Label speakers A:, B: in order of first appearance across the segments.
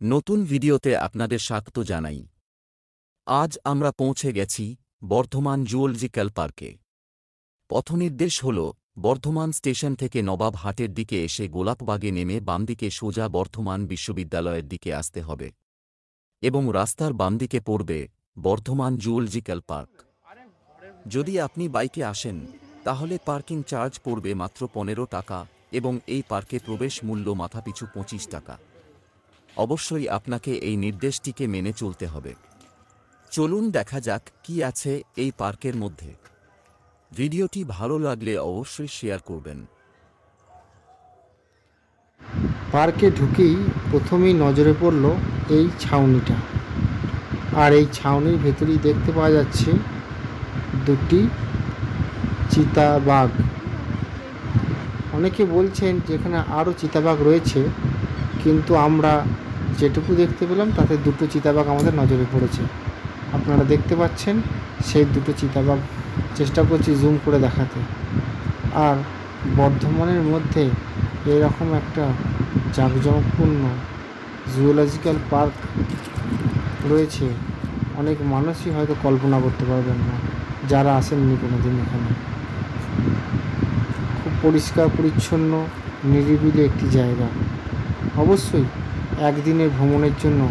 A: নতুন ভিডিওতে আপনাদের স্বাগত জানাই। আজ আমরা পৌঁছে গেছি বর্ধমান জুওলজিক্যাল পার্কে। পথনির্দেশ হল, বর্ধমান স্টেশন থেকে নবাব হাটের দিকে এসে গোলাপবাগে নেমে বামদিকে সোজা বর্ধমান বিশ্ববিদ্যালয়ের দিকে আসতে হবে এবং রাস্তার বামদিকে পড়বে বর্ধমান জুওলজিক্যাল পার্ক। যদি আপনি বাইকে আসেন, তাহলে পার্কিং চার্জ পড়বে মাত্র পনেরো টাকা এবং এই পার্কে প্রবেশ মূল্য মাথাপিছু পঁচিশ টাকা। অবশ্যই আপনাকে এই নির্দেশটিকে মেনে চলতে হবে। চলুন দেখা যাক কি আছে এই পার্কের মধ্যে। ভিডিওটি ভালো লাগলে অবশ্যই শেয়ার করবেন।
B: পার্কে ঢুকেই প্রথমেই নজরে পড়ল এই ছাউনিটা। আর এই ছাউনির ভেতরেই দেখতে পাওয়া যাচ্ছে দুটি চিতাবাঘ। অনেকে বলছেন যেখানে আরও চিতাবাঘ রয়েছে, কিন্তু আমরা যেটুকু দেখতে পেলাম, তাতে দুটো চিতাবাঘ আমাদের নজরে পড়েছে। আপনারা দেখতে পাচ্ছেন, সেই দুটো চিতাবাঘ, চেষ্টা করছি জুম করে দেখাতে। আর বর্ধমানের মধ্যে এরকম একটা জাঁকজমকপূর্ণ জুওলজিক্যাল পার্ক রয়েছে, অনেক মানুষই হয়তো কল্পনা করতে পারবেন না, যারা আসেননি কোনো দিন এখানে। খুব পরিষ্কার, পরিচ্ছন্ন, নিরিবিলি একটি জায়গা। অবশ্যই একদিনের ভ্রমণের জন্য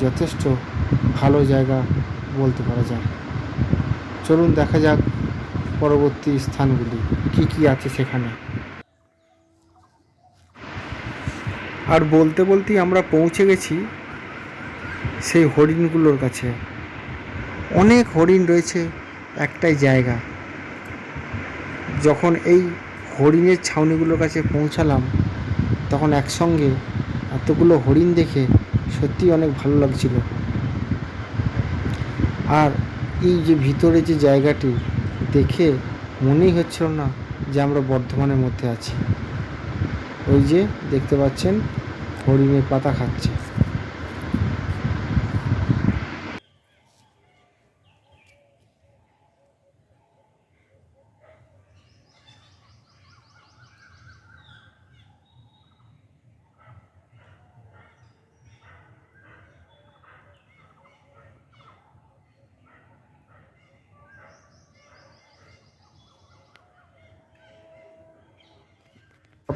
B: যথেষ্ট ভালো জায়গা বলতে পারা যায়। চলুন দেখা যাক পরবর্তী স্থানগুলি। কি কি আছে সেখানে? আর বলতে বলতেই আমরা পৌঁছে গেছি সেই হরিণগুলোর কাছে। অনেক হরিণ রয়েছে একটাই জায়গা। যখন এই হরিণের ছাউনিগুলোর কাছে পৌঁছালাম, তখন একসঙ্গে এতগুলো হরিণ দেখে সত্যি অনেক ভালো লাগছিল। আর এই যে ভিতরে যে জায়গাটি দেখে মনেই হচ্ছিল না যে আমরা বর্ধমানের মধ্যে আছি। ওই যে দেখতে পাচ্ছেন, হরিণের পাতা খাচ্ছে।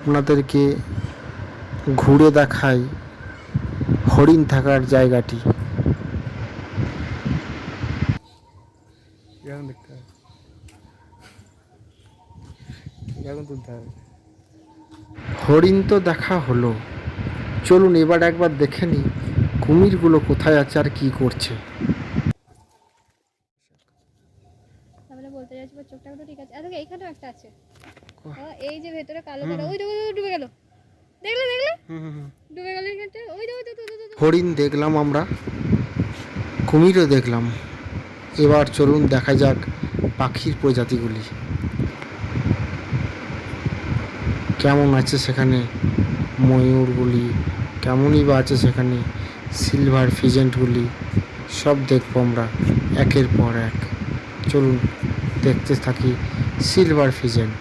B: আপনাদেরকে ঘুরে দেখাই হরিণ থাকার জায়গাটি। হরিণ তো দেখা হলো। চলুন এবার একবার দেখে নিই কুমিরগুলো কোথায় আছে আর কি করছে।
C: তাহলে বলতে যাচ্ছি চোখটা ঠিক আছে। আচ্ছা এইখানেও একটা আছে। এই যে ভেতরে কালো কালো ওই দেখো ডুবে গেল। দেখলে দেখলে? ডুবে গেল ওই দেখো।
B: হরিণ দেখলাম আমরা। কুমিরও দেখলাম। এবার চলুন দেখা যাক পাখির প্রজাতিগুলি। কেমন আছে সেখানে ময়ূরগুলি? কেমনই বা আছে সেখানে সিলভার ফিজেন্টগুলি সব দেখব আমরা একের পর এক। চলুন দেখতে থাকি সিলভার ফিজেন্ট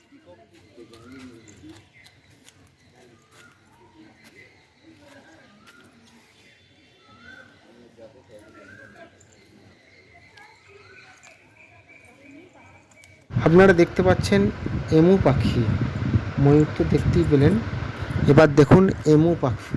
B: আপনারা দেখতে পাচ্ছেন এমু পাখি। ময়ূর তো দেখতেই পেলেন। এবার দেখুন এমু পাখি।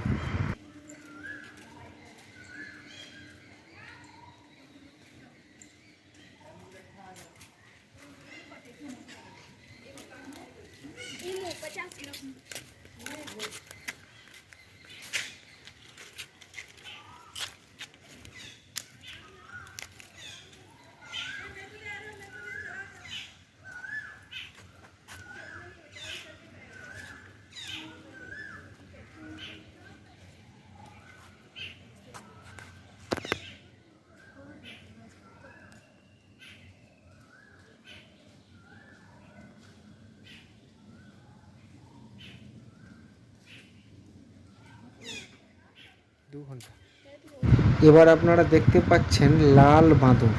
B: এবার আপনারা দেখতে পাচ্ছেন লাল বাঁদর।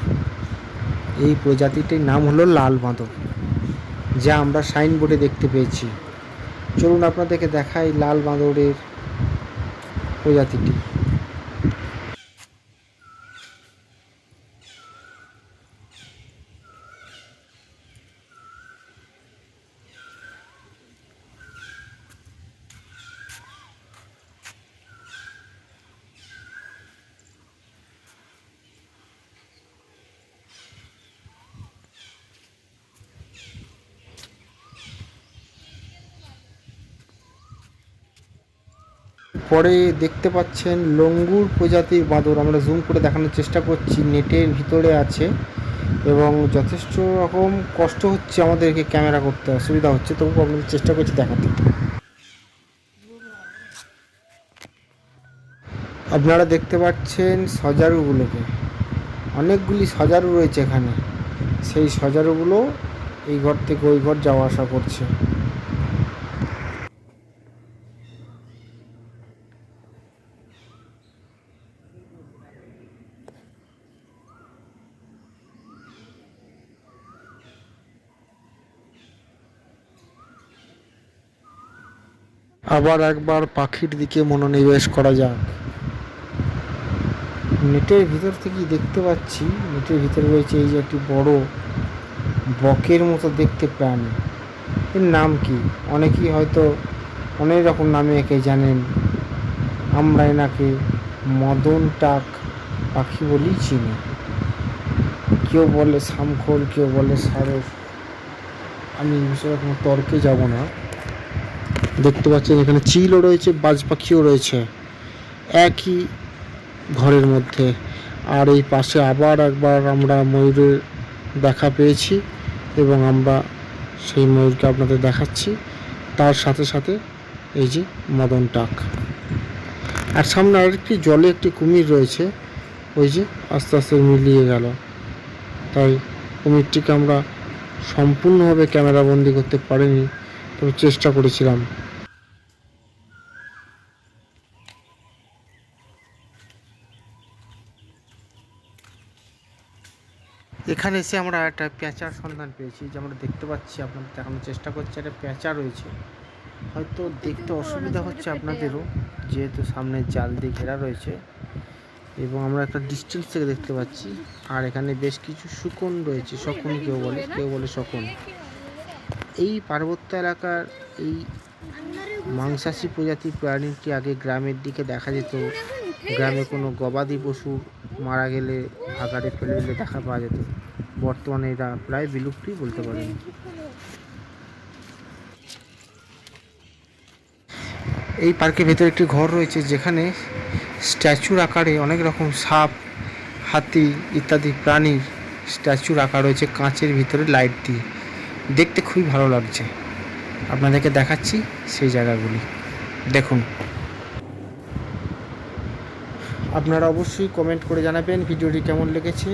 B: এই প্রজাতিটির নাম হলো লাল বাঁদর, যা আমরা সাইনবোর্ডে দেখতে পেয়েছি। চলুন আপনাদেরকে দেখাই লাল বাঁদরের প্রজাতিটি। পরে দেখতে পাচ্ছেন লঙ্গুর প্রজাতির বাঁদর। আমরা জুম করে দেখানোর চেষ্টা করছি, নেটের ভিতরে আছে এবং যথেষ্ট রকম কষ্ট হচ্ছে আমাদেরকে ক্যামেরা করতে, অসুবিধা হচ্ছে, তবু আপনাদের চেষ্টা করছি দেখাতে। আপনারা দেখতে পাচ্ছেন সজারুগুলোকে। অনেকগুলি সজারু রয়েছে এখানে। সেই সজারুগুলো এই ঘর থেকে ওই ঘর যাওয়া আসা করছে। আবার একবার পাখির দিকে মনোনিবেশ করা যাক। নেটের ভিতর থেকে দেখতে পাচ্ছি, নেটের ভিতরে রয়েছে এই যে একটি বড় বকের মতো দেখতে প্রাণী। এর নাম কি? অনেকেই হয়তো অনেক রকম নামে একে জানেন। আমরা এনাকে মদন টাক পাখি বলেই চিনি। কেউ বলে শামখোল কেউ বলে সারস। আমি বিষয়ে কোনো তর্কে যাব না। দেখতে পাচ্ছেন এখানে চিলও রয়েছে বাজ পাখিও রয়েছে। একই ঘরের মধ্যে। আর এই পাশে আবার একবার আমরা ময়ূরের দেখা পেয়েছি এবং আমরা সেই ময়ূরকে আপনাদের দেখাচ্ছি। তার সাথে সাথে এই যে মদন টাক। আর সামনে আরেকটি জলে একটি কুমির রয়েছে, ওই যে আস্তে আস্তে মিলিয়ে গেল। তাই কুমিরটিকে আমরা সম্পূর্ণভাবে ক্যামেরাবন্দি করতে পারিনি, তবে চেষ্টা করেছিলাম। এখানে এসে আমরা একটা পেঁচার সন্ধান পেয়েছি যে আমরা দেখতে পাচ্ছি আপনাদের দেখানোর চেষ্টা করছি একটা পেঁচা রয়েছে। হয়তো দেখতে অসুবিধা হচ্ছে আপনাদেরও যেহেতু সামনে জাল দিয়ে ঘেরা রয়েছে এবং আমরা একটা ডিস্টেন্স থেকে দেখতে পাচ্ছি। আর এখানে বেশ কিছু শুকন রয়েছে শকুন কেউ বলে কেউ বলে শকুন। এই পার্বত্য এলাকার এই মাংসাশী প্রজাতির প্রাণীটি আগে গ্রামের দিকে দেখা যেত। গ্রামে কোনো গবাদি পশু মারা গেলে ভাগাড়ে ফেলে দিলে দেখা পাওয়া যেত। বর্তমানে এরা প্রায় বিলুপ্তই বলতে পারেন। এই পার্কের ভেতরে একটি ঘর রয়েছে যেখানে স্ট্যাচুর আকারে অনেক রকম সাপ হাতি ইত্যাদি প্রাণীর স্ট্যাচুর আঁকা রয়েছে কাঁচের ভিতরে লাইট দিয়ে। দেখতে খুবই ভালো লাগছে। আপনাদেরকে দেখাচ্ছি সেই জায়গাগুলি। দেখুন। আপনারা অবশ্যই কমেন্ট করে জানাবেন ভিডিওটি কেমন লেগেছে।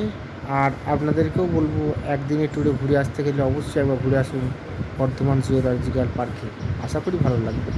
B: আর আপনাদেরকেও বলব একদিনে ট্যুরে ঘুরে আসতে গেলে অবশ্যই একবার ঘুরে আসুন বর্ধমান জুয়েলার্জিক্যাল পার্কে। আশা করি ভালো লাগবে।